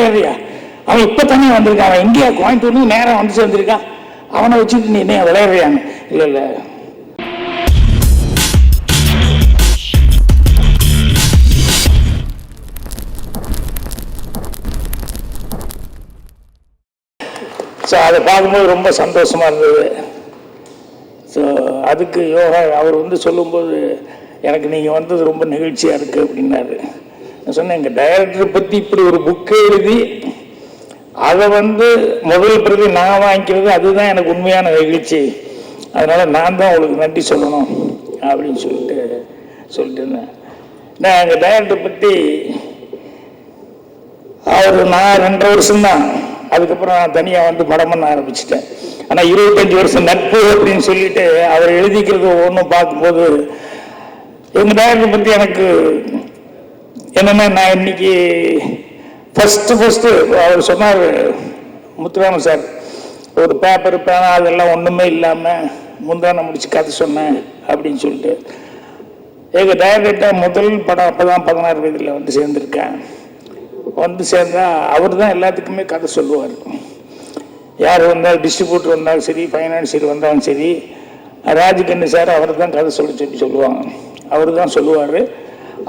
விளையாடுறியா அவன் இப்போ தானே வந்திருக்கான் அவன் எங்கேயா? கோயம்புத்தூர்னு நேரம் வந்து சேர்ந்திருக்கான் அவனை வச்சுட்டு நீ என்ன விளையாடுறியான்னு? இல்லை இல்லை. ஸோ அதை பார்க்கும்போது ரொம்ப சந்தோஷமா இருந்தது. ஸோ அதுக்கு யோகா அவர் வந்து சொல்லும்போது எனக்கு நீங்கள் வந்தது ரொம்ப நிகழ்ச்சியாக இருக்குது அப்படின்னாரு. சொன்னேன் எங்கள் டைரக்டர் பற்றி இப்படி ஒரு புக்கு எழுதி அதை வந்து முதல் பிரதி நான் வாங்கிக்கிறது அதுதான் எனக்கு உண்மையான நிகழ்ச்சி அதனால் நான் தான் உங்களுக்கு நன்றி சொல்லணும் அப்படின்னு சொல்லிட்டு சொல்லிட்டு இருந்தேன். நான் எங்கள் டைரக்டர் பற்றி அவர் நான் ரெண்டரை வருஷம்தான். அதுக்கப்புறம் நான் தனியாக வந்து படம் பண்ண ஆரம்பிச்சிட்டேன். ஆனால் இருபத்தஞ்சி வருஷம் நட்பு அப்படின்னு சொல்லிட்டு அவர் எழுதிக்கிறது ஒவ்வொன்றும் பார்க்கும்போது எங்கள் டைரக்டர் பற்றி எனக்கு என்னென்னா நான் இன்னைக்கு ஃபஸ்ட்டு ஃபஸ்ட்டு அவர் சொன்னார் முத்துராமன் சார் ஒரு பேப்பர் பேனா அதெல்லாம் ஒன்றுமே இல்லாமல் முந்தான முடிச்சு கதை சொன்னேன் அப்படின்னு சொல்லிட்டு. எங்கள் டைரக்டர் முதல் படம் அப்போ தான் பதினாறு வயதில் வந்து சேர்ந்துருக்கேன். வந்து சேர்ந்தா அவர் தான் எல்லாத்துக்குமே கதை சொல்லுவார். யார் வந்தால் டிஸ்ட்ரிபியூட்டர் வந்தாலும் சரி ஃபைனான்சியர் வந்தாலும் சரி ராஜ்கண்ணு சார் அவர் தான் கதை சொல்லி சொல்லி சொல்லுவாங்க. அவர் தான் சொல்லுவார்.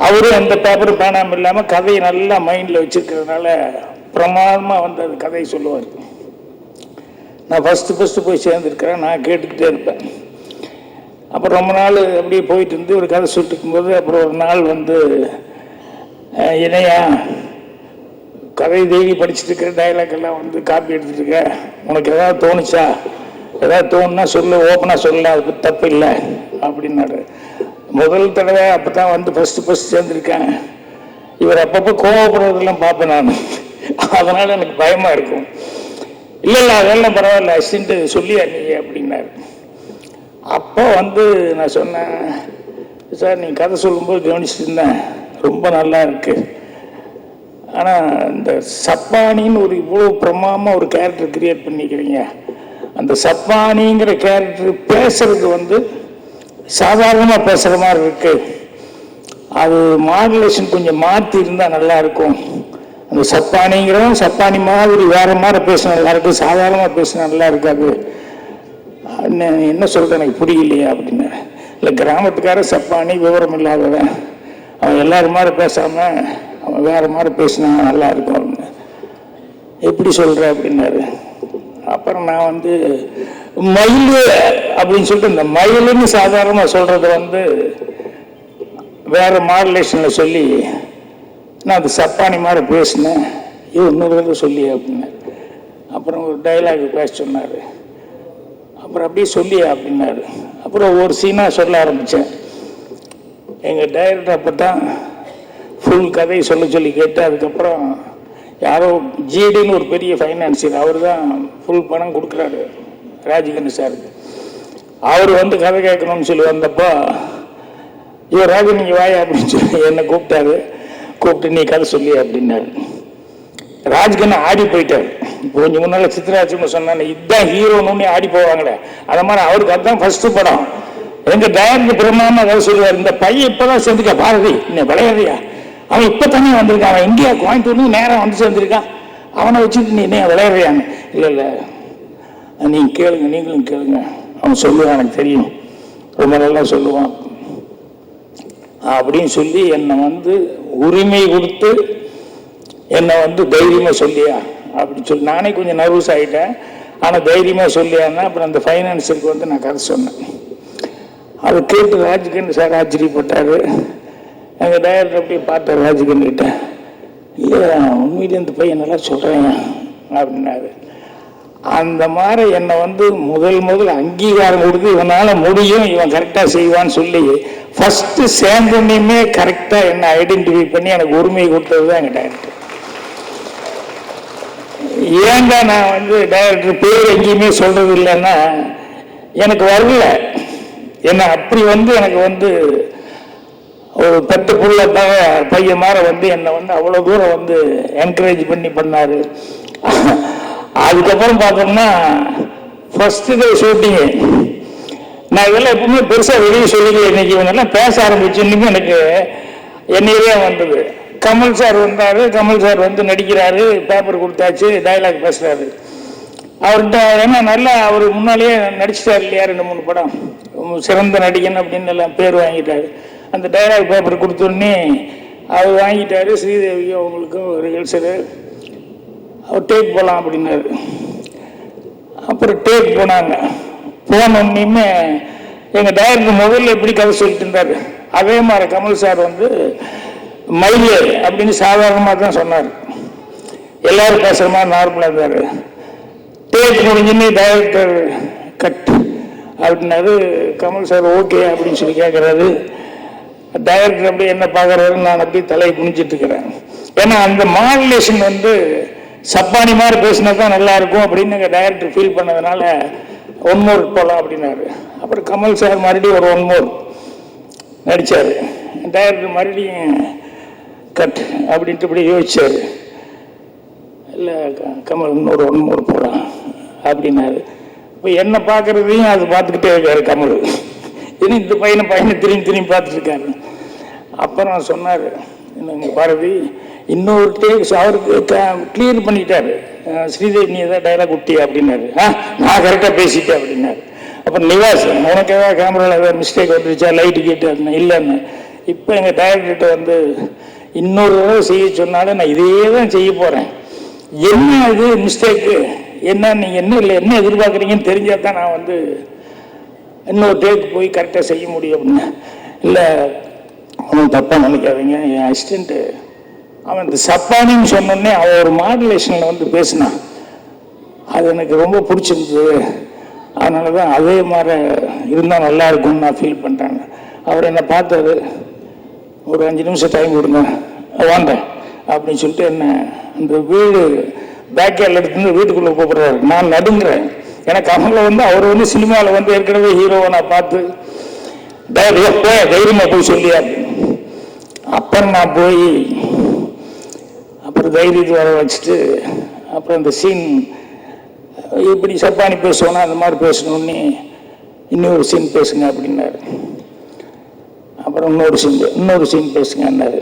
அவரும் எந்த பேப்பரும் பேனாமல் இல்லாமல் கதையை நல்லா மைண்டில் வச்சுருக்கிறதுனால பிரமாதமாக வந்து அது கதையை சொல்லுவார். நான் ஃபஸ்ட்டு ஃபஸ்ட்டு போய் சேர்ந்துருக்கிறேன். நான் கேட்டுக்கிட்டே இருப்பேன். அப்புறம் ரொம்ப நாள் அப்படியே போயிட்டு இருந்து ஒரு கதை சுட்டுக்கும் போது அப்புறம் ஒரு நாள் வந்து இணையா கதை டெய்லி படிச்சுட்டு இருக்கிற டைலாக் எல்லாம் வந்து காப்பி எடுத்துட்டு இருக்க? உனக்கு ஏதாவது தோணுச்சா? ஏதாவது தோணுன்னா சொல்லு ஓப்பனாக சொல்லல அது தப்பு இல்லை அப்படின்னாரு. முதல் தடவை அப்போ தான் வந்து ஃபஸ்ட்டு ஃபஸ்ட் சேர்ந்துருக்கேன். இவர் அப்பப்போ கோவப்படுறதெல்லாம் பார்ப்பேன் நான். அதனால் எனக்கு பயமாக இருக்கும். இல்லை இல்லை அதெல்லாம் பரவாயில்ல அசின்ட்டு சொல்லியா நீ அப்படின்னாரு. அப்போ வந்து நான் சொன்னேன் சார் நீங்கள் கதை சொல்லும்போது கவனிச்சிருந்தேன் இருந்தேன் ரொம்ப நல்லா இருக்கு. ஆனால் இந்த சப்பானின்னு ஒரு இவ்வளோ பிரமாமா ஒரு கேரக்டர் கிரியேட் பண்ணிக்கிறீங்க. அந்த சப்பானிங்கிற கேரக்டர் பேசுறது வந்து சாதாரணமாக பேசுகிற மாதிரி இருக்குது அது மாடுலேஷன் கொஞ்சம் மாற்றி இருந்தால் நல்லா இருக்கும். அந்த சப்பானிங்கிறவன் சப்பானி மாதிரி வேறு மாதிரி பேசினா நல்லா சாதாரணமாக பேசினா நல்லா இருக்காது. என்ன என்ன எனக்கு புரியலையா அப்படின்னு. இல்லை கிராமத்துக்கார சப்பானி விவரம் இல்லாதவன். அவன் எல்லாரும் மாதிரி பேசாமல் அவன் வேறு மாதிரி பேசினா நல்லா இருக்கும் அப்படின்னு. எப்படி சொல்கிற அப்படின்னாரு. அப்புறம் நான் வந்து மயில் அப்படின்னு சொல்லிட்டு இந்த மயிலுன்னு சாதாரணமாக சொல்றது வந்து வேற மாடுலேஷனில் சொல்லி நான் அது சப்பானி மாதிரி பேசினேன். இது இன்னொரு தடவை சொல்லி அப்படின்னு. அப்புறம் ஒரு டைலாக் பேச சொன்னார். அப்புறம் அப்படியே சொல்லி அப்படின்னாரு. அப்புறம் ஒரு சீனாக சொல்ல ஆரம்பித்தேன் எங்கள் டைரக்டர் அப்போ தான் ஃபுல் கதையை சொல்ல சொல்லி கேட்டு அதுக்கப்புறம் யாரோ ஜிடின்னு ஒரு பெரிய ஃபைனான்சியர் அவர் தான் ஃபுல் பணம் கொடுக்குறாரு. ராஜகண்ணு சார் அவர் வந்து கதை கேட்கணும்னு சொல்லி வந்தப்போ இவர் ராஜு நீங்கள் வாயா? அப்படின்னு சொல்லி என்னை கூப்பிட்டாரு. கூப்பிட்டு நீ கதை சொல்லி அப்படின்னாரு. ராஜ்கண்ண ஆடி போயிட்டார். கொஞ்சம் முன்னால சித்ராஜ்னு சொன்னாங்க இதுதான் ஹீரோன்னு ஆடி போவாங்களே. அதை மாதிரி அவருக்கு அதுதான் ஃபர்ஸ்ட் படம். எங்க டயருக்கு பிரமாமா கதை சொல்லுவார் இந்த பையன் இப்பதான் சேர்ந்துக்க பாரதி. இன்னும் விளையாடுறியா? அவன் இப்ப தானே வந்திருக்கான். அவன் இந்தியா கோயம்புத்தூர்னு நேரம் வந்து சேர்ந்திருக்கான். அவனை வச்சுட்டு நீ என்ன விளையாடுறியான்னு? இல்லை இல்லை நீங்க கேளுங்க நீங்களும் கேளுங்க. அவன் சொல்லுவான் எனக்கு தெரியும். ரொம்ப நல்லா சொல்லுவான். அப்படின்னு சொல்லி என்னை வந்து உரிமை கொடுத்து என்னை வந்து தைரியமாக சொல்லியா? அப்படின்னு சொல்லி நானே கொஞ்சம் நர்வஸ் ஆகிட்டேன் ஆனால் தைரியமாக சொல்லியான்னா அப்புறம் அந்த ஃபைனான்சியருக்கு வந்து நான் கதை சொன்னேன். அதை கேட்டு ராஜ்கன் சார் ஆச்சரியப்பட்டார். எங்கள் டைரக்டர் அப்படியே பார்த்தார் ராஜ்கன் கிட்ட இல்லை உண்மையிலே இந்த பையன் நல்லா சொல்கிறேன் அப்படின்னாரு. அந்த மாதிரி என்னை வந்து முதல் முதல் அங்கீகாரம் கொடுத்து இவனால் முடியும் இவன் கரெக்டாக செய்வான்னு சொல்லி ஃபஸ்ட்டு சேர்ந்தனையுமே கரெக்டாக என்னை ஐடென்டிஃபை பண்ணி எனக்கு உரிமை கொடுத்தது தான் எங்கள் டேரக்டர் ஏன்டா நான் வந்து டைரக்டர் பேர் எங்கேயுமே சொல்கிறது இல்லைன்னா எனக்கு வரல. என்னை அப்படி வந்து எனக்கு வந்து ஒரு பத்து புள்ள பையன் மாதிரி வந்து என்னை வந்து அவ்வளோ தூரம் வந்து என்கரேஜ் பண்ணி பண்ணார். அதுக்கப்புறம் பார்த்தோம்னா ஃபர்ஸ்ட் டே ஷூட்டிங்கு நான் இதெல்லாம் எப்பவுமே பெருசாக வெளியே சொல்லிக்கல இன்னைக்கு இவங்கெல்லாம் பேச ஆரம்பிச்சுன்னு எனக்கு என்னையே வந்தது. கமல் சார் வந்தார் கமல் சார் வந்து நடிக்கிறாரு பேப்பர் கொடுத்தாச்சு டயலாக் பேசுறாரு. அவர்கிட்ட ஏன்னா நல்லா அவர் முன்னாலேயே நடிச்சிட்டார் இல்லையா ரெண்டு மூணு படம். சிறந்த நடிகன் அப்படின்னு எல்லாம் பேர் வாங்கிட்டாரு. அந்த டயலாக் பேப்பர் கொடுத்தோடனே அவர் வாங்கிட்டாரு. ஸ்ரீதேவியும் அவங்களுக்கும் ரிஹர்சலு டேக் போகலாம் அப்படின்னாரு. அப்புறம் டேக் போனாங்க. போனோன்னையுமே எங்கள் டைரக்டர் முதல்ல எப்படி கதை சொல்லிட்டு இருந்தார். அதே மாதிரி கமல் சார் வந்து மயிலே அப்படின்னு சாதாரணமாக தான் சொன்னார். எல்லாரும் பேசுகிற மாதிரி நார்மலாக இருந்தார். டேக் முடிஞ்சுன்னு டைரக்டர் கட் அப்படின்னாரு. கமல் சார் ஓகே அப்படின்னு சொல்லி கேட்குறாரு டைரக்டர் அப்படி என்ன பார்க்குறாரு நான் அப்படியே தலையை குனிஞ்சிட்டு இருக்கிறேன். ஏன்னா அந்த மாடுலேஷன் வந்து சப்பானி மாதிரி பேசினா தான் நல்லா இருக்கும் அப்படின்னு எங்கள் டைரக்டர் ஃபீல் பண்ணதுனால ஒன் மோர் போகலாம் அப்படின்னாரு. அப்புறம் கமல் சார் மறுபடியும் ஒரு ஒன் மோர் நடித்தார் டைரக்டர் மறுபடியும் கட் அப்படின்ட்டு இப்படி யோசிச்சார். இல்லை கமல் இன்னொரு ஒன் மோர் போகலாம் அப்படின்னாரு. இப்போ என்ன பார்க்குறதையும் அது பார்த்துக்கிட்டே இருக்காரு கமல். இனி இந்த பையனை பையனை திரும்பி திரும்பி பார்த்துட்டு இருக்காரு. அப்புறம் சொன்னார் என்னங்க பாரதி இன்னொரு டேக்ஸ் அவருக்கு கிளியர் பண்ணிட்டாரு. அஹ் ஸ்ரீதேவி நீ ஏதாவது டைலாக் விட்டியா அப்படின்னாரு. ஆ நான் கரெக்டாக பேசிட்டேன் அப்படின்னாரு. அப்புறம் நிவாஸ் உனக்கு ஏதாவது கேமராவில் ஏதாவது மிஸ்டேக் வந்துருச்சா? லைட்டு கேட்டு அப்படின்னா இல்லைன்னு இப்போ எங்கள் டைரக்டர்கிட்ட வந்து இன்னொரு தடவை செய்ய சொன்னாலும் நான் இதே தான் செய்ய போகிறேன் என்ன இது மிஸ்டேக்கு என்ன நீங்கள் என்ன இல்லை என்ன எதிர்பார்க்குறீங்கன்னு தெரிஞ்சால் தான் நான் வந்து இன்னொரு டேக்கு போய் கரெக்டாக செய்ய முடியும். அப்படின்னு இல்லை ஒன்றும் தப்பாக நினைக்காதீங்க. என் அசிஸ்டண்ட்டு அவன் இந்த சப்பானின்னு சொன்னோடனே அவன் ஒரு மாடுலேஷனில் வந்து பேசினான். அது எனக்கு ரொம்ப பிடிச்சிருந்தது. அதனால தான் அதே மாதிரி இருந்தால் நல்லா இருக்கும்னு நான் ஃபீல் பண்ணுறேன் அவர் என்னை பார்த்தாரு. ஒரு அஞ்சு நிமிஷம் டைம் கொடுங்க. வாங்க. அப்படின்னு சொல்லிட்டு என்ன அந்த வீடு பேக் யார்டில் எடுத்து வீட்டுக்குள்ளே கூப்பிடுறாரு நான் நடுங்குறேன். எனக்கு அவங்கள வந்து அவர் வந்து சினிமாவில் வந்து ஏற்கனவே ஹீரோவை நான் பார்த்து தைரியம் போய் தைரியமாக போய் சொல்லியா? அப்புறம் நான் போய் அப்புறம் தைரியத்தை வர வச்சுட்டு அப்புறம் இந்த சீன் இப்படி சப்பானி பேசுவோன்னா அந்த மாதிரி பேசணுன்னே இன்னொரு சீன் பேசுங்க அப்படின்னாரு. அப்புறம் இன்னொரு சீன் இன்னொரு சீன் பேசுங்கன்னாரு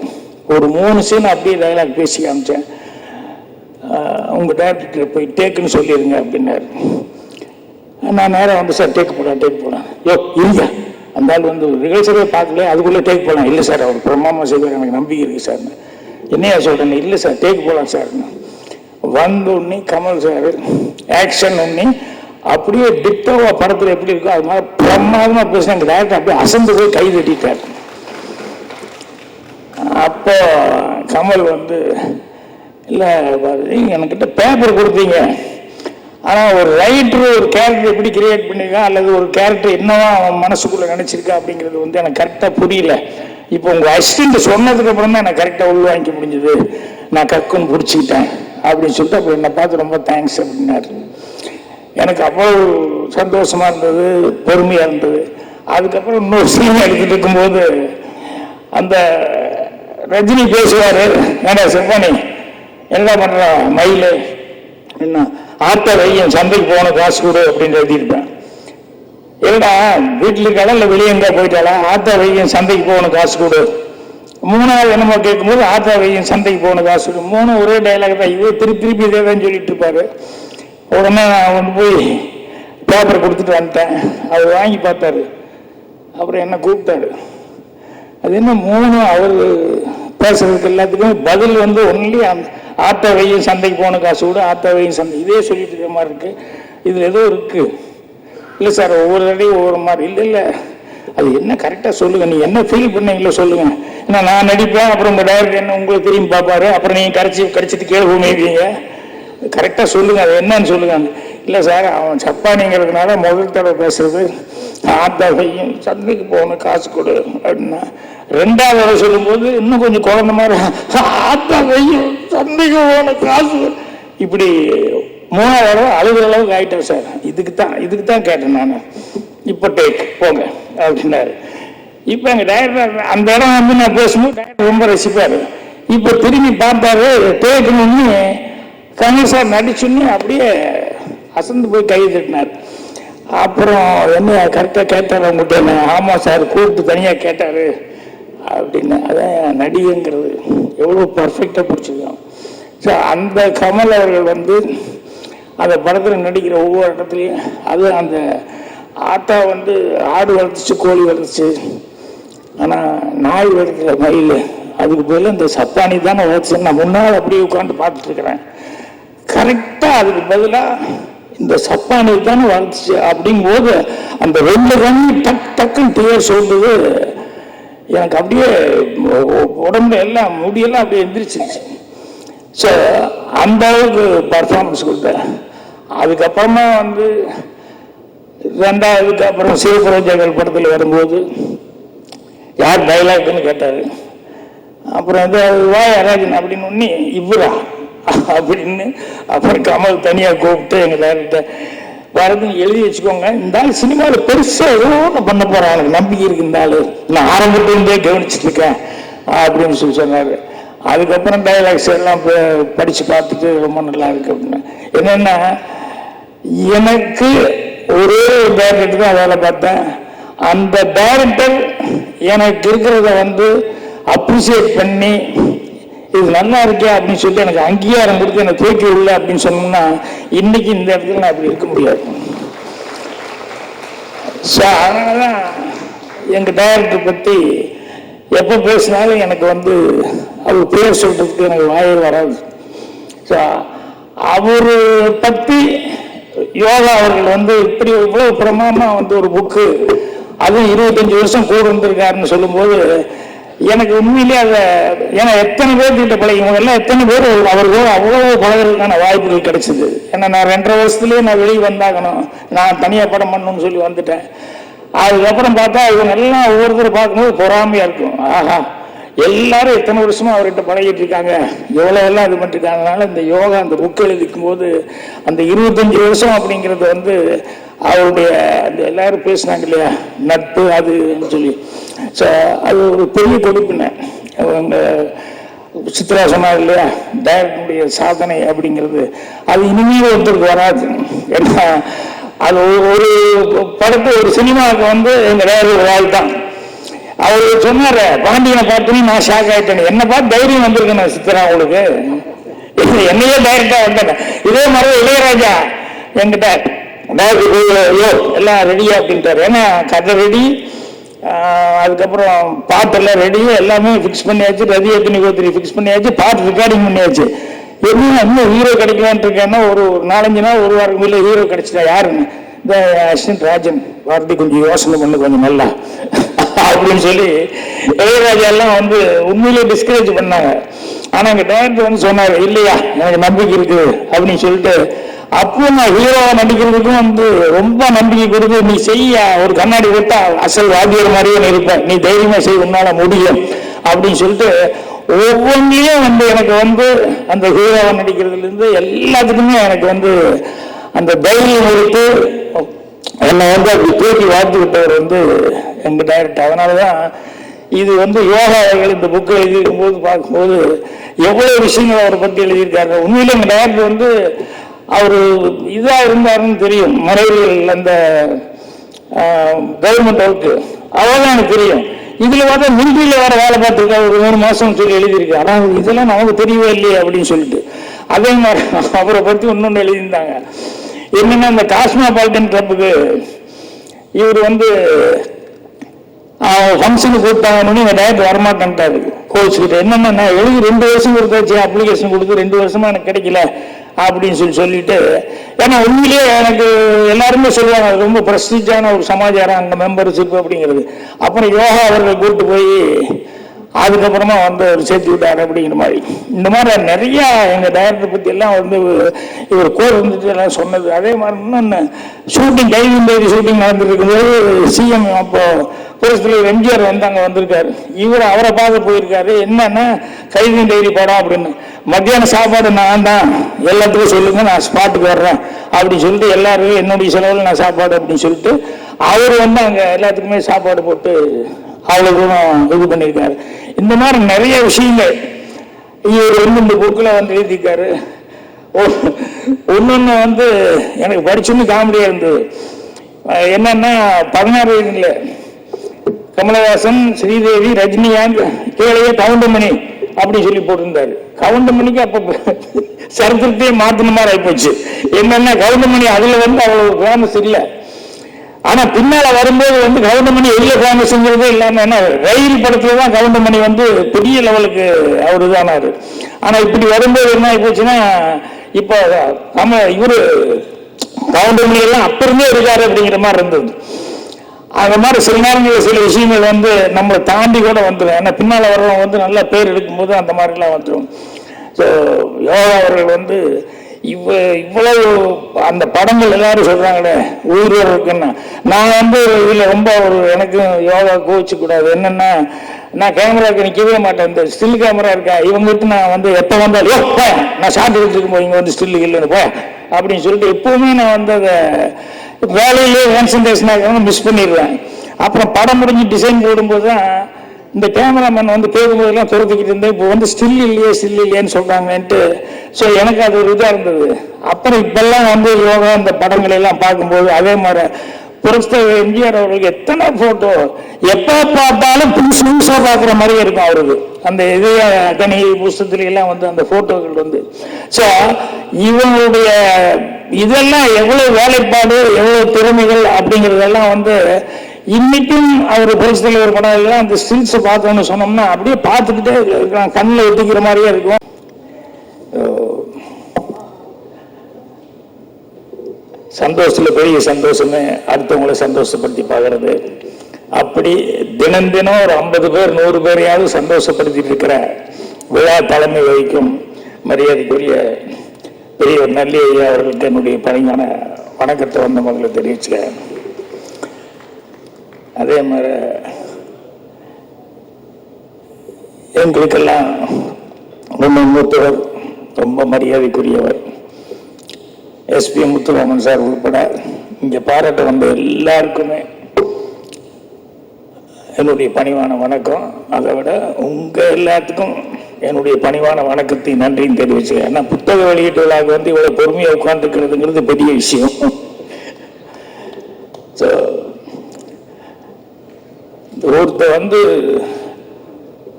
ஒரு மூணு சீன் அப்படியே டைலாக் பேசி காமிச்சேன். உங்கள் உங்க டேரக்டர் போய் டேக்குன்னு சொல்லிடுங்க அப்படின்னாரு. நான் நேரம் வந்து சார் டேக் போடலாம் டேக் போடலாம். யோ இல்லையா அந்த ஆள் வந்து ரிஹர்சலே பார்க்கல அதுக்குள்ளே டேக் போடலாம். இல்லை சார் அவர் பிரமாமா செய்வார் எனக்கு நம்பிக்கை இருக்குது சார். என்னையா சொல்கிறேன் இல்லை சார் டேக் போகலாம் சார். வந்த கமல் சார் ஆக்ஷன் உடனே அப்படியே டிப்டோவா படத்தில் எப்படி இருக்கோ அது மாதிரி பிரமாதமாக பேசின டேரக்டர் அப்படியே அசந்து போய் கை தட்டிட்டார். அப்போ கமல் வந்து இல்லை என்கிட்ட பேப்பர் கொடுத்தீங்க. ஆனால் ஒரு ரைட்டர் ஒரு கேரக்டர் எப்படி கிரியேட் பண்ணியிருக்கான்? அல்லது ஒரு கேரக்டர் என்னவா அவன் மனசுக்குள்ளே நினச்சிருக்கா? அப்படிங்கிறது வந்து எனக்கு கரெக்டாக புரியல. இப்போ உங்கள் அசிஸ்டண்ட் சொன்னதுக்கு அப்புறம் தான் நான் கரெக்டாக உள்ள வாங்கிக்க முடிஞ்சது. நான் கக்குன்னு பிடிச்சிக்கிட்டேன். அப்படின்னு சொல்லிட்டு அப்போ என்னை பார்த்து ரொம்ப தேங்க்ஸ் அப்படின்னாரு. எனக்கு அவ்வளவு சந்தோஷமா இருந்தது பெருமையா இருந்தது. அதுக்கப்புறம் இன்னொரு சீன் எடுத்துட்டு இருக்கும்போது அந்த ரஜினி பேசுவாரு என்ன செவ்வானி என்ன பண்ற மயில்? என்ன ஆட்ட வையன் சந்தைக்கு போன காசு கொடு அப்படின்னு எழுதியிருப்பேன். ஏடா வீட்டில் கடல்ல வெளியே எங்கே போயிட்டாலும் ஆத்தா வையும் சந்தைக்கு போகணும் காசு கொடு. மூணாவது என்னமோ கேட்கும்போது ஆத்தா வையும் சந்தைக்கு போகணும் காசு கொடு. மூணு ஒரே டைலாக் தான். இதே திருப்பி திருப்பி இதே தான் சொல்லிட்டு இருப்பாரு. உடனே நான் வந்து போய் பேப்பர் கொடுத்துட்டு வந்துட்டேன். அவர் வாங்கி பார்த்தாரு. அப்புறம் என்ன கூப்பிட்டாரு. அது என்ன மூணு? அவர் பேசுறதுக்கு எல்லாத்துக்கும் பதில் வந்து ஒன்லி ஆட்டோ வையும் சந்தைக்கு போகணும் காசு கூட ஆத்தா வையும் சந்தை. இதே சொல்லிட்டு இருக்க மாதிரி இருக்கு. இதுல ஏதோ இருக்குது இல்லை சார் ஒவ்வொரு தடையும் ஒவ்வொரு மாதிரி. இல்லை இல்லை. அது என்ன கரெக்டாக சொல்லுங்க. நீ என்ன ஃபீல் பண்ணீங்களோ சொல்லுங்க. ஏன்னா நான் நடிப்பேன் அப்புறம் உங்கள் டைரக்டர் என்ன உங்களை திரும்பி பார்ப்பாரு. அப்புறம் நீங்கள் கரைச்சி கரைச்சிட்டு கேள்வி மேய்வீங்க கரெக்டாக சொல்லுங்க அது என்னன்னு சொல்லுங்க. இல்லை சார் அவன் சப்பானிங்கிறதுனால முதல் தடவை பேசுறது. ஆத்தா சந்தைக்கு போகணும் காசு கொடு அப்படின்னா. ரெண்டாவது தடவை சொல்லும்போது இன்னும் கொஞ்சம் குழந்த மாதிரி ஆத்தா சந்தைக்கு போகணும் காசு இப்படி மூணாவது தடவை அழுகிற அளவுக்கு ஆயிட்டேன் சார். இதுக்கு தான் இதுக்கு தான் கேட்டேன் நான். இப்போ டேக் போங்க அப்படின்னாரு. இப்போ எங்கள் டைரக்டர் அந்த இடம் வந்து நான் பேசும்போது டைரக்டர் ரொம்ப ரசிப்பார். இப்போ திரும்பி பார்த்தாரு டேக்குன்னு கமல் சார் நடிச்சுன்னு அப்படியே அசந்து போய் கை தட்டினார். அப்புறம் என்ன கரெக்டாக கேட்டார் உங்கள்கிட்ட என்ன ஆமாம் சார் கூப்பிட்டு தனியாக கேட்டார். அப்படின்னு அதான் நடிகைங்கிறது எவ்வளோ பர்ஃபெக்டாக பிடிச்சிருக்கான். ஸோ அந்த கமல் அவர்கள் வந்து அந்த படத்தில் நடிக்கிற ஒவ்வொரு இடத்துலையும் அது அந்த ஆட்டா வந்து ஆடு வளர்த்துச்சு கோழி வளர்த்துச்சு. ஆனால் நாய் வளர்க்குற மயில் அதுக்கு பதில் இந்த சப்பானி தானே வளர்த்துச்சு நான் முன்னால் அப்படியே உட்காந்து பார்த்துட்ருக்குறேன். கரெக்டாக அதுக்கு பதிலாக இந்த சப்பானி தானே வளர்த்துச்சு அப்படிங்கும்போது அந்த ரெண்டு கண்ணி டக் டக்குன்னு டீயர் சொல்றது எனக்கு அப்படியே உடம்புல எல்லாம் முடியெல்லாம் அப்படியே எந்திரிச்சிருச்சு. ஸோ அந்த அளவுக்கு பர்ஃபார்மன்ஸ் கொடுத்தேன். அதுக்கப்புறமா வந்து ரெண்டாவதுக்கு அப்புறம் சிவபுரஜர்கள் படத்தில் வரும்போது யார் டைலாக்னு கேட்டார். அப்புறம் வந்து வா யாராஜன் அப்படின்னு ஒன்று இவரா? அப்படின்னு அப்புறம் கமல் தனியாக கூப்பிட்டு எங்கள் டேரக்டர் வரதுன்னு எழுதி வச்சுக்கோங்க. இந்த ஆள் சினிமாவில் பெருசாக ஏதோ ஒன்று பண்ண போகிறான் எனக்கு நம்பிக்கை இருக்கு இந்த ஆள். நான் ஆரம்பத்திலேருந்தே கவனிச்சிட்டு இருக்கேன். அப்படின்னு சொல்லி சொன்னார். அதுக்கப்புறம் டைலாக்ஸ் எல்லாம் படித்து பார்த்துட்டு ரொம்ப நல்லா இருக்கு அப்படின்னு. என்னென்னா எனக்கு ஒரே ஒரு டைரக்டர் தான் வேலை பார்த்தேன். அந்த டைரக்டர் எனக்கு இருக்கிறத வந்து அப்ரிசியேட் பண்ணி இது நல்லா இருக்கே அப்படின்னு சொல்லிட்டு எனக்கு அங்கீகாரம் கொடுத்து எனக்கு தூக்கி விடல அப்படின்னு சொன்னோம்னா இன்னைக்கு இந்த இடத்துல நான் அப்படி இருக்க முடியாது. ஸோ அதனால தான் எங்கள் டைரக்டர் பற்றி எப்போ பேசினாலும் எனக்கு வந்து அவர் பேர் சொல்றதுக்கு எனக்கு வாயில் வராது. ஸோ அவர் பற்றி யோகா அவர்கள் வந்து இப்படி இவ்வளவு பிரமாதமாக வந்து ஒரு புக்கு அதுவும் இருபத்தஞ்சு வருஷம் கூட இருந்திருக்காருன்னு சொல்லும்போது எனக்கு உண்மையிலேயே அதை ஏன்னா எத்தனை பேர் கிட்ட பழகி முதல்ல எத்தனை பேர் அவர்களோ அவ்வளவு பழகிறதுக்கான வாய்ப்புகள் கிடைச்சிது. ஏன்னா நான் ரெண்டரை வருஷத்துலேயே நான் வெளியே வந்தாகணும். நான் தனியாக படம் பண்ணணும்னு சொல்லி வந்துட்டேன். அதுக்கப்புறம் பார்த்தா இவங்க எல்லாம் ஒவ்வொருத்தர் பார்க்கும்போது பொறாமையாக இருக்கும். ஆஹா எல்லாரும் எத்தனை வருஷமா அவர்கிட்ட பழகிட்டு இருக்காங்க எவ்வளோ எல்லாம் இது பண்ணிருக்காங்கனால இந்த யோகா அந்த புக் எழுதிக்கும் போது அந்த இருபத்தஞ்சு வருஷம் அப்படிங்கிறது வந்து அவருடைய அந்த எல்லாரும் பேசுனாங்க இல்லையா? நட்பு அதுன்னு சொல்லி. ஸோ அது ஒரு பெரிய கொடுப்பினேன் அவங்க சித்ரா சொன்னார் இல்லையா? டைரக்டருடைய சாதனை அப்படிங்கிறது. அது இனிமேல் ஒருத்தருக்கு வராது. ஏன்னா அது ஒரு- ஒரு படத்து ஒரு சினிமாவுக்கு வந்து எங்கள் டைரக்டர் ஒரு தான் அவர் சொன்னாரு பாண்டியனை பார்த்தோன்னே நான் ஷாக் ஆயிட்டேன். என்ன பார்த்து தைரியம் வந்திருக்கேன் சித்தரா உங்களுக்கு? என்னையே டைரக்டா வந்தேன். இதே மாதிரி இளையராஜா என்கிட்ட டைரக்டர் ஐயோ எல்லாம் ரெடியா அப்படின்ட்டாரு. ஏன்னா கதை ரெடி அதுக்கப்புறம் பாட்டெல்லாம் ரெடி எல்லாமே ஃபிக்ஸ் பண்ணியாச்சு. ரதி எத்தனை கோத்திரி ஃபிக்ஸ் பண்ணியாச்சு. பாட்டு ரெக்கார்டிங் பண்ணியாச்சு. என்ன இன்னும் ஹீரோ கிடைக்கலான்ட்டு இருக்கேன்னா ஒரு ஒரு நாலஞ்சு நாள் ஒரு வாரம் இல்லை ஹீரோ கிடைச்சிட்டா யாருன்னு? இந்த அஸ்வின் ராஜன். வார்த்தை கொஞ்சம் யோசனை பண்ணு கொஞ்சம் நல்லா. அப்படின்னு சொல்லி இளையராஜா எல்லாம் வந்து உண்மையிலே டிஸ்கரேஜ் பண்ணாங்க. ஆனா எங்க டேரக்டர் வந்து சொன்னாரு இல்லையா எனக்கு நம்பிக்கை இருக்குது அப்படின்னு சொல்லிட்டு அப்போ நான் ஹீரோவா நடிக்கிறதுக்கும் வந்து ரொம்ப நம்பிக்கை கொடுத்து நீ செய்ய ஒரு கண்ணாடி விட்டா அசல் வாத்தியர் மாதிரியே நீ நீ தைரியமா செய் உன்னால முடியும் அப்படின்னு சொல்லிட்டு ஒவ்வொன்றையும் வந்து எனக்கு வந்து அந்த ஹீரோவா நடிக்கிறதுலேருந்து எல்லாத்துக்குமே எனக்கு வந்து அந்த தைரியம் கொடுத்து என்னை வந்து அப்படி தூக்கி வாழ்த்து விட்டவர் வந்து எங்க டைரக்டர். அதனாலதான் இது வந்து யோகா இந்த புக்கை எழுதியிருக்கும் போது பார்க்கும்போது எவ்வளவு விஷயங்கள் அவரை பற்றி எழுதியிருக்காரு. உண்மையில எங்க டைரக்டர் வந்து அவர் இதாக இருந்தாருன்னு தெரியும். மறைவுகள் அந்த கவர்மெண்ட் ஒர்க்கு அவ்வளோதான் எனக்கு தெரியும். இதில் பார்த்தா மிலிட்ரியில வேற வேலை பார்த்துருக்கா ஒரு மூணு மாதம் சொல்லி எழுதியிருக்கு ஆனால் இதெல்லாம் நமக்கு தெரியவே இல்லையே அப்படின்னு சொல்லிட்டு. அதே மாதிரி அவரை பற்றி இன்னொன்று எழுதியிருந்தாங்க. என்னன்னா இந்த காஸ்மோபாலிட்டன் கிளப்புக்கு இவர் வந்து ஃபங்க்ஷனுக்கு கூப்பிட்டாங்கன்னு எங்கள் டேரக்டர் வரமாட்டேன்ட்டாரு. கோச்சுக்கிட்ட என்னென்ன நான் எழுதி ரெண்டு வருஷம் கொடுத்தாச்சு அப்ளிகேஷன் கொடுத்து ரெண்டு வருஷமா எனக்கு கிடைக்கல அப்படின்னு சொல்லி சொல்லிட்டு ஏன்னா உண்மையிலேயே எனக்கு எல்லாருமே சொல்லுவாங்க அது ரொம்ப பிரஸ்டீஜான ஒரு சமாச்சாரம் அந்த மெம்பர்ஷிப் அப்படிங்கிறது. அப்புறம் யோகா அவர்கள் கூப்பிட்டு போய் அதுக்கப்புறமா வந்து அவர் சேர்த்து விட்டார் அப்படிங்கிற மாதிரி. இந்த மாதிரி நிறையா எங்கள் டைரக்டர் பற்றி எல்லாம் வந்து இவர் கோர் இருந்துட்டு எல்லாம் சொன்னது. அதே மாதிரி இன்னொன்னு ஷூட்டிங் கைவின் பேரி ஷூட்டிங் நடந்துருக்கும்போது சிஎம் அப்போ புரட்சித்தலைவர் எம்ஜிஆர் வந்து அங்கே வந்திருக்காரு. இவர் அவரை பார்க்க போயிருக்காரு. என்னன்னா கைவின் டைரி படம் அப்படின்னு. மத்தியான சாப்பாடு நான் தான். எல்லாத்துக்கும் சொல்லுங்க நான் ஸ்பாட்டுக்கு வர்றேன் அப்படின்னு சொல்லிட்டு எல்லாருக்கும் என்னுடைய செலவில் நான் சாப்பாடு அப்படின்னு சொல்லிட்டு அவர் வந்து அங்கே எல்லாத்துக்குமே சாப்பாடு போட்டு அவ்வளோ தூரம் இது பண்ணியிருக்காரு. இந்த மாதிரி நிறைய விஷயங்கள். இவர் வந்து இந்த புக்கில் வந்து எழுதியிருக்காரு. ஒன்னொன்னு வந்து எனக்கு படிச்சுன்னு காமெடியாக இருந்தது. என்னன்னா பதினாறு வயதுல கமலஹாசன் ஸ்ரீதேவி ரஜினிகாந்த் கீழே கவுண்டமணி அப்படின்னு சொல்லி போட்டிருந்தாரு. கவுண்டமணிக்கு அப்ப சரித்திரத்தையே மாத்தின மாதிரி ஆயிப்போச்சு. என்னன்னா கவுண்டமணி அதுல வந்து அவ்வளவு ஃபேமஸ் இல்லை. ஆனா பின்னால வரும்போது வந்து கவுண்டமணி எதுல ஃபேமஸ்ங்கிறதே இல்லாம என்ன ரயில் படத்துல தான் கவுண்டமணி வந்து பெரிய லெவலுக்கு அவரு தானாரு ஆனா இப்படி வரும்போது என்ன போச்சுன்னா இப்போ நம்ம இவரு கவுண்டமணி எல்லாம் அப்ப இருந்தே இருக்காரு அப்படிங்கிற மாதிரி இருந்தது. அந்த மாதிரி சில நேரங்களில் சில விஷயங்கள் வந்து நம்மளை தாண்டி கூட வந்துடும் ஏன்னா பின்னால் வர்றவங்க வந்து நல்ல பேர் எடுக்கும்போது அந்த மாதிரிலாம் வந்துடும் ஸோ யோகா அவர்கள் வந்து இவ்வ இவ்வளவு அந்த படங்கள் எல்லாரும் சொல்றாங்களே ஊர் இருக்குன்னு நான் வந்து இதில் ரொம்ப ஒரு எனக்கு யோகா கோவிச்சு கூடாது. என்னென்னா நான் கேமராவுக்கு நிற்கவே மாட்டேன். இந்த ஸ்டில் கேமரா இருக்கா? இவங்க விட்டு நான் வந்து எப்போ வந்தாலும் யோ போ நான் ஷார்ட் எடுத்துட்டு போய் இங்கே வந்து ஸ்டில் இல்லைன்னு போ அப்படின்னு சொல்லிட்டு எப்போவுமே நான் வந்து அதை வேலையிலேயே கான்சன்ட்ரேஷனாக மிஸ் பண்ணிடுவேன். அப்புறம் படம் முடிஞ்சு டிசைன் போடும்போது தான் இந்த கேமராமேன் வந்து பேசும்போதெல்லாம் துரத்துக்கிட்டு இருந்தேன். இப்போ வந்து ஸ்டில் இல்லையே ஸ்டில் இல்லையேன்னு சொல்கிறாங்கன்ட்டு ஸோ எனக்கு அது ஒரு இதாக இருந்தது. அப்புறம் இப்பெல்லாம் வந்து யோகா இந்த படங்கள் எல்லாம் பார்க்கும்போது அதே மாதிரி புரஸ்தக எம்ஜிஆர் அவர்களுக்கு எத்தனை ஃபோட்டோ எப்போ பார்த்தாலும் புதுசு புதுசாக பார்க்குற மாதிரியே இருக்கும் அவருக்கு. அந்த இது கணி புஸ்தத்துலாம் வந்து அந்த ஃபோட்டோக்கள் வந்து. ஸோ இவங்களுடைய இதெல்லாம் எவ்வளோ வேலைப்பாடு எவ்வளோ திறமைகள் அப்படிங்கிறதெல்லாம் வந்து இன்னைக்கும் அவர் புரட்சி தலைவர் படம் எல்லாம் அந்த ஸ்டில்ஸ் பார்த்தோம்னு சொன்னோம்னா அப்படியே பார்த்துக்கிட்டே இருக்கலாம். கண்ணில் ஒட்டிக்கிற மாதிரியே இருக்கும். சந்தோஷத்தில் பெரிய சந்தோஷமே அடுத்தவங்களை சந்தோஷப்படுத்தி பார்க்கறது. அப்படி தினம் தினம் ஒரு ஐம்பது பேர் நூறு பேரையாவது சந்தோஷப்படுத்திட்டு இருக்கிற விழா தலைமை வகிக்கும் மரியாதைக்குரிய பெரிய நல்லி ஐயா அவர்களுக்கு என்னுடைய பணியான வணக்கத்தை வந்து முதல்ல தெரிவிச்சுக்கிறேன். அதே மாதிரி எங்களுக்கெல்லாம் ரொம்ப மூத்தவர் ரொம்ப மரியாதைக்குரியவர். எஸ்பி முத்துராமன் சார் உட்பட இங்கே பாராட்ட வந்த எல்லாருக்குமே என்னுடைய பணிவான வணக்கம். அதை விட உங்கள் எல்லாத்துக்கும் என்னுடைய பணிவான வணக்கத்தை நன்றியும் தெரிவிச்சுக்கிறேன். ஏன்னா புத்தக வெளியீட்டு விழாவுக்கு வந்து இவ்வளோ பொறுமையாக உட்காந்துருக்கிறதுங்கிறது பெரிய விஷயம் ஸோ இப்போ வந்து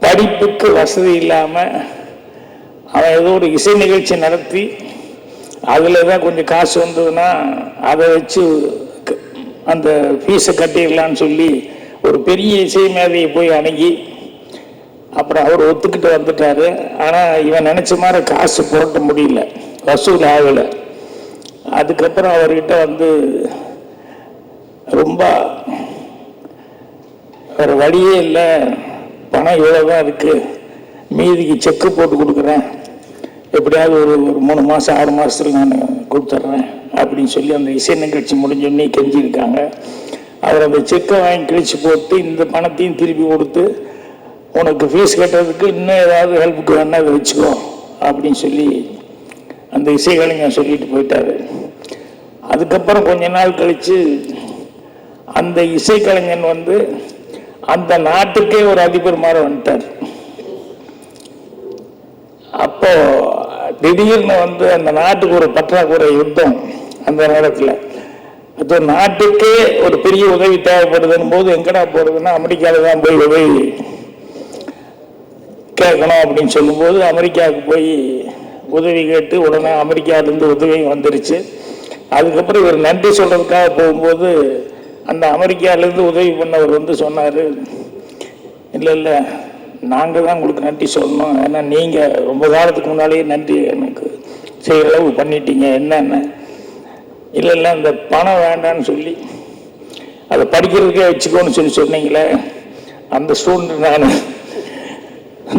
படிப்புக்கு வசதி இல்லாமல் அவன் ஏதோ ஒரு இசை நிகழ்ச்சி நடத்தி அதில் தான் கொஞ்சம் காசு வந்ததுன்னா அதை வச்சு அந்த ஃபீஸை கட்டிடலான்னு சொல்லி ஒரு பெரிய இசை மேதையை போய் அணுகி அப்புறம் அவர் ஒத்துக்கிட்டு வந்துட்டார். ஆனால் இவன் நினச்ச மாதிரி காசு போட்ட முடியல. வசூல் ஆகலை. அதுக்கப்புறம் அவர்கிட்ட வந்து ரொம்ப வேறு வழியே இல்லை. பணம் இவ்வளோ தான் இருக்குது மீதிக்கு செக்கு போட்டு கொடுக்குறேன். எப்படியாவது ஒரு ஒரு மூணு மாதம் ஆறு மாதத்துல நான் கொடுத்துட்றேன் அப்படின்னு சொல்லி அந்த இசை நிகழ்ச்சி முடிஞ்சோடனே கெஞ்சிருக்காங்க. அவர் அந்த செக்கை வாங்கி கிழிச்சு போட்டு இந்த பணத்தையும் திருப்பி கொடுத்து உனக்கு ஃபீஸ் கட்டுறதுக்கு இன்னும் ஏதாவது ஹெல்ப்புக்கு வேணால் அதை வச்சுக்கோ அப்படின்னு சொல்லி அந்த இசைக்கலைஞன் சொல்லிட்டு போயிட்டாரு. அதுக்கப்புறம் கொஞ்ச நாள் கழித்து அந்த இசைக்கலைஞன் வந்து அந்த நாட்டுக்கே ஒரு அதிபர் மாதிரி வந்துட்டார். அப்போ திடீர்னு வந்து அந்த நாட்டுக்கு ஒரு பற்றாக்குறை யுத்தம் அந்த நேரத்தில். அது நாட்டுக்கே ஒரு பெரிய உதவி தேவைப்படுதுன்னு போது எங்கடா போறதுன்னா அமெரிக்காவில் தான் போய் உதவி கேட்கணும் அப்படின்னு சொல்லும்போது அமெரிக்காவுக்கு போய் உதவி கேட்டு உடனே அமெரிக்காவிலேருந்து உதவி வந்துருச்சு. அதுக்கப்புறம் இவர் நன்றி சொல்றதுக்காக போகும்போது அந்த அமெரிக்காவிலேருந்து உதவி பண்ணவர் வந்து சொன்னார் இல்லை இல்லை நாங்கள் தான் உங்களுக்கு நன்றி சொல்லணும். ஏன்னா நீங்கள் ரொம்ப காலத்துக்கு முன்னாலேயே நன்றி எனக்கு செய்கிற அளவு பண்ணிட்டீங்க. என்னென்ன இல்லை இல்லை இந்த பணம் வேண்டான்னு சொல்லி அதை படிக்கிறதுக்கே வச்சுக்கோன்னு சொல்லி சொன்னீங்களே அந்த ஸ்டூடெண்ட் நான்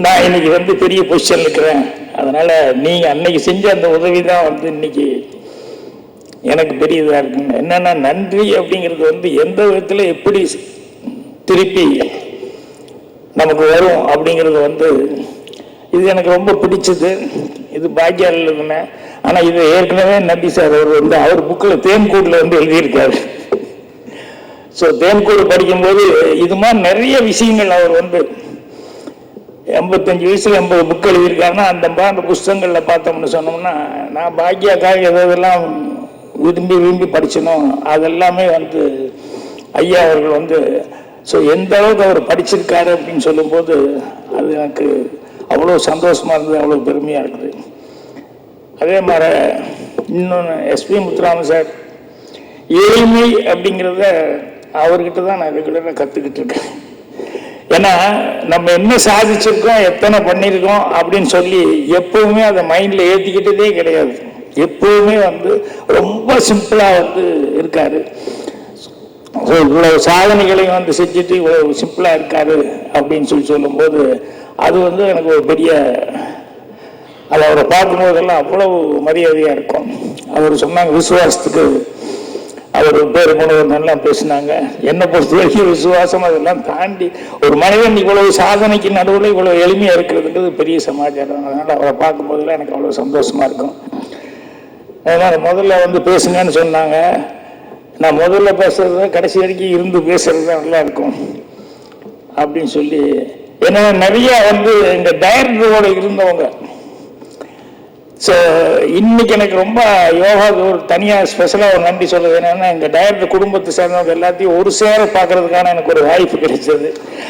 நான் இன்னைக்கு வந்து பெரிய பொசிஷன் இருக்கிறேன். அதனால் நீங்கள் அன்னைக்கு செஞ்ச அந்த உதவி தான் வந்து இன்னைக்கு எனக்கு பெரிய இதாக இருக்குங்க என்னன்னா நன்றி அப்படிங்கிறது வந்து எந்த விதத்தில் எப்படி திருப்பி நமக்கு வரும் அப்படிங்கிறது வந்து இது எனக்கு ரொம்ப பிடிச்சது. இது பாக்கியால் எழுதுனேன் ஆனால் இது ஏற்கனவே நம்பி சார் அவர் வந்து அவர் புக்கில் தேன்கூட்டில் வந்து எழுதியிருக்காரு. ஸோ தேன்கூடு படிக்கும்போது இது மாதிரி நிறைய விஷயங்கள் அவர் வந்து எண்பத்தஞ்சு வயசுல எண்பது புக் எழுதியிருக்காருன்னா அந்த அந்த புஸ்தகங்களில் பார்த்தோம்னு சொன்னோம்னா நான் பாக்கியாக்காக எதெல்லாம் விரும்பி விரும்பி படிச்சனோ அதெல்லாமே வந்து ஐயா அவர்கள் வந்து ஸோ எந்த அளவுக்கு அவர் படிச்சிருக்காரு? அப்படின்னு சொல்லும்போது அது எனக்கு அவ்வளோ சந்தோஷமாக இருந்தது அவ்வளோ பெருமையாக இருக்குது அதே மாதிரி இன்னொன்று எஸ்பி முத்துராமன் சார் ஏழ்மை அப்படிங்கிறத அவர்கிட்ட தான் நான் ரெகுலராக கற்றுக்கிட்டு இருக்கேன். ஏன்னா நம்ம என்ன சாதிச்சிருக்கோம் எத்தனை பண்ணியிருக்கோம் அப்படின்னு சொல்லி எப்பவுமே அதை மைண்டில் ஏற்றிக்கிட்டதே கிடையாது. எப்பவுமே வந்து ரொம்ப சிம்பிளாக வந்து இருக்காரு. ஸோ இவ்வளவு சாதனைகளையும் வந்து செஞ்சுட்டு இவ்வளவு சிம்பிளாக இருக்காரு அப்படின்னு சொல்லி சொல்லும்போது அது வந்து எனக்கு ஒரு பெரிய அது அவரை பார்க்கும்போதெல்லாம் அவ்வளவு மரியாதையாக இருக்கும். அவர் சொன்னாங்க விசுவாசத்துக்கு அவர் பேர் முழுவதும் பேசினாங்க. என்னை பொறுத்த வரைக்கும் விசுவாசம் அதெல்லாம் தாண்டி ஒரு மனிதன் இவ்வளவு சாதனைக்கு நடுவில் இவ்வளவு எளிமையாக இருக்கிறதுன்றது பெரிய சமாச்சாரம். அதனால் அவரை பார்க்கும்போதெல்லாம் எனக்கு அவ்வளோ சந்தோஷமாக இருக்கும். அதனால் முதல்ல வந்து பேசுங்கன்னு சொன்னாங்க. நான் முதல்ல பேசுறது கடைசி வரைக்கும் இருந்து பேசுறது தான் நல்லா இருக்கும். அப்படின்னு சொல்லி ஏன்னா நிறைய வந்து இந்த டயர்டோடு இருந்தவங்க. ஸோ இன்னைக்கு எனக்கு ரொம்ப யோகாவுக்கு ஒரு தனியாக ஸ்பெஷலாக ஒரு நன்றி சொல்றது என்னன்னா எங்கள் டைரக்டர் குடும்பத்தை சேர்ந்தவங்க எல்லாத்தையும் ஒரு சேர பார்க்கறதுக்கான எனக்கு ஒரு வாய்ப்பு கிடைச்சது.